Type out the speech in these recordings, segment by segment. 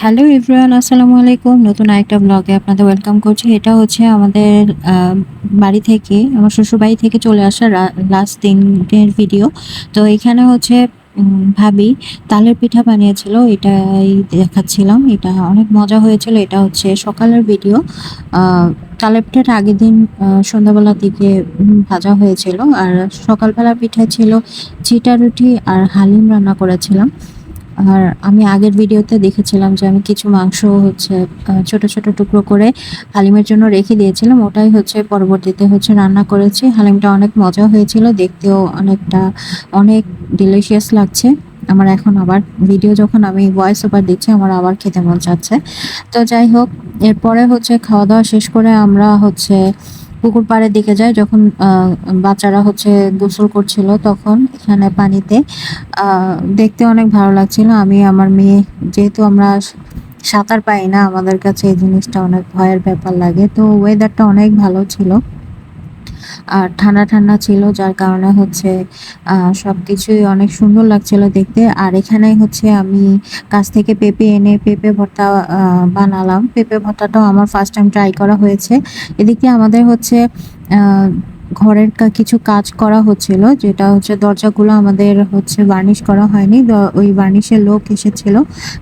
Hello everyone, আসসালামু আলাইকুম। নতুন আরেকটা ব্লগে আপনাদের ওয়েলকাম করছি। এটা হচ্ছে আমাদের বাড়ি থেকে, আমার শ্বশুরবাড়ি থেকে চলে আসা লাস্ট দিনের ভিডিও তো এখানে হচ্ছে ভাবি তালের পিঠা বানিয়েছিল, এটাই দেখাচ্ছিলাম। এটা অনেক মজা হয়েছিল, এটা হচ্ছে সকালের ভিডিও তালের পিঠাটা আগের দিন সন্ধ্যাবেলার দিকে ভাজা হয়েছিল। আর সকালবেলা পিঠা ছিল চিটা রুটি আর হালিম রান্না করেছিলাম। আর আমি আগের ভিডিওতে দেখেছিলাম যে আমি কিছু মাংস হচ্ছে ছোট ছোট টুকরো করে হালিমের জন্য রেখে দিয়েছিলাম। ওটাই হচ্ছে পরবর্তীতে হচ্ছে রান্না করেছি। হালিমটা অনেক মজা হয়েছিল, দেখতেও অনেকটা, অনেক ডিলিশিয়াস লাগছে। আমার এখন আবার ভিডিও যখন আমি ভয়েস ওভার দিচ্ছি, আমার আবার খেতে মন চাচ্ছে। তো যাই হোক, এরপরে হচ্ছে খাওয়া দাওয়া শেষ করে আমরা হচ্ছে পুকুর পাড়ের দিকে যায়, যখন বাচ্চারা হচ্ছে গোসল করছিল তখন এখানে পানিতে। দেখতে অনেক ভালো লাগছিল। আমি, আমার মেয়ে, যেহেতু আমরা সাঁতার পাই না, আমাদের কাছে এই জিনিসটা অনেক ভয়ের ব্যাপার লাগে। তো ওয়েদারটা অনেক ভালো ছিল। আর ঠান্ডা ঠান্ডা ছিল, যার কারণে হচ্ছে সব কিছুই অনেক সুন্দর লাগছিল দেখতে। আর এখানে হচ্ছে আমি কাছ থেকে পেঁপে এনে পেঁপে ভর্তা বানালাম। পেঁপে ভর্তাটাও আমার ফার্স্ট টাইম ট্রাই করা হয়েছে। এদিকে আমাদের হচ্ছে ঘরের কিছু কাজ করা হচ্ছিল, যেটা হচ্ছে দরজাগুলো আমাদের হচ্ছে বার্নিশ করা হয়নি। ওই বার্নিশের লোক এসেছিল।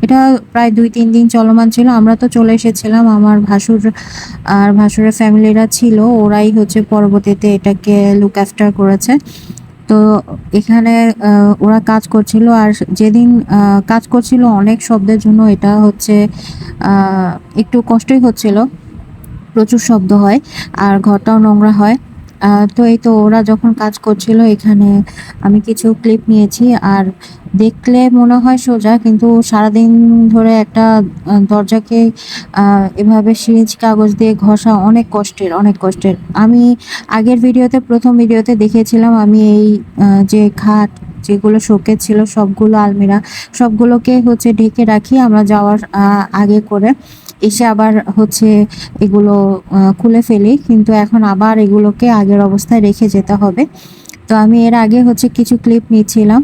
এটা প্রায় দুই, তিন দিন চলমান ছিল। আমরা তো চলে এসেছিলাম। আমার ভাসুর আর ভাসুরের ফ্যামিলিরা ছিল। ওরাই হচ্ছে পরবর্তীতে এটাকে লুক আফটার করেছে। তো এখানে ওরা কাজ করছিল। আর যেদিন কাজ করছিল, অনেক শব্দের জন্য এটা হচ্ছে একটু কষ্টই হচ্ছিল। প্রচুর শব্দ হয়। আর ঘরটাও নোংরা হয়। তো এই তো ওরা যখন কাজ করছিল এখানে, আমি কিছু ক্লিপ নিয়েছি আর দেখলে মনে হয় সোজা, কিন্তু সারাদিন ধরে একটা দরজাকে এভাবে সিরিজ কাগজ দিয়ে ঘষা অনেক কষ্টের অনেক কষ্টের। আমি আগের ভিডিওতে, প্রথম ভিডিওতে দেখিয়েছিলাম আমি এই যে খাট যেগুলো শোকেস ছিল সবগুলো আলমিরা, সবগুলোকে হচ্ছে ঢেকে রাখি আমরা যাওয়ার আগে করে। এসে আবার হচ্ছে এগুলো খুলে ফেলি। কিন্তু এখন আবার এগুলোকে আগের অবস্থায় রেখে যেতে হবে। তো আমি এর আগে হচ্ছে কিছু ক্লিপ নিচ্ছিলাম।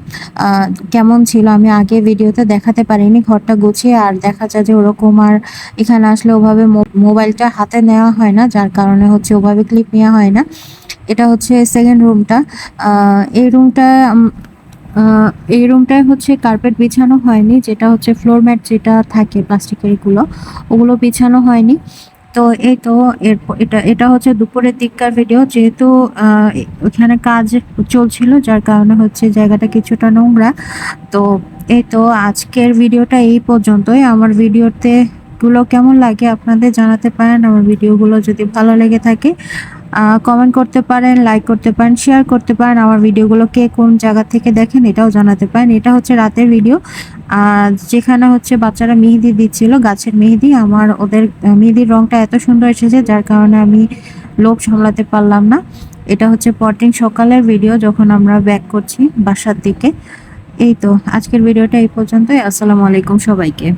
কেমন ছিল আমি আগে ভিডিওতে দেখাতে পারিনি, ঘরটা গুছিয়ে। আর দেখা যায় যে ওরকম আর এখানে আসলে ওভাবে মোবাইলটা হাতে নেওয়া হয় না, যার কারণে হচ্ছে ওভাবে ক্লিপ নেওয়া হয় না। এটা হচ্ছে সেকেন্ড রুমটা এই রুমটা এই রুমটায় হচ্ছে কার্পেট বিছানো হয়নি, যেটা হচ্ছে ফ্লোর ম্যাট যেটা থাকে প্লাস্টিকেরগুলো ওগুলো বিছানো হয়নি। তো এই তো এটা এটা হচ্ছে দুপুরের দিককার ভিডিও যেহেতু ওখানে কাজ চলছিল, যার কারণে হচ্ছে জায়গাটা কিছুটা নোংরা। তো এই তো আজকের ভিডিওটা এই পর্যন্তই। আমার ভিডিওতে গুলো কেমন লাগে আপনাদের জানাতে পারেন, আমার ভিডিওগুলো যদি ভালো লেগে থাকে কমেন্ট করতে পারেন লাইক করতে পারেন শেয়ার করতে পারেন, আমার ভিডিওগুলো কে কোন জায়গা থেকে দেখেন এটাও জানাতে পারেন। এটা হচ্ছে রাতের ভিডিও যেখানে হচ্ছে বাচ্চারা মেহেদি দিচ্ছিল, গাছের মেহেদি। আমার ওদের মেহেদির রংটা এত সুন্দর এসেছে, যার কারণে আমি লোভ সামলাতে পারলাম না। এটা হচ্ছে পরদিন সকালের ভিডিও যখন আমরা ব্যাক করছি বাসার দিকে। এই তো, আজকের ভিডিওটা এই পর্যন্তই। আসসালামু আলাইকুম সবাইকে।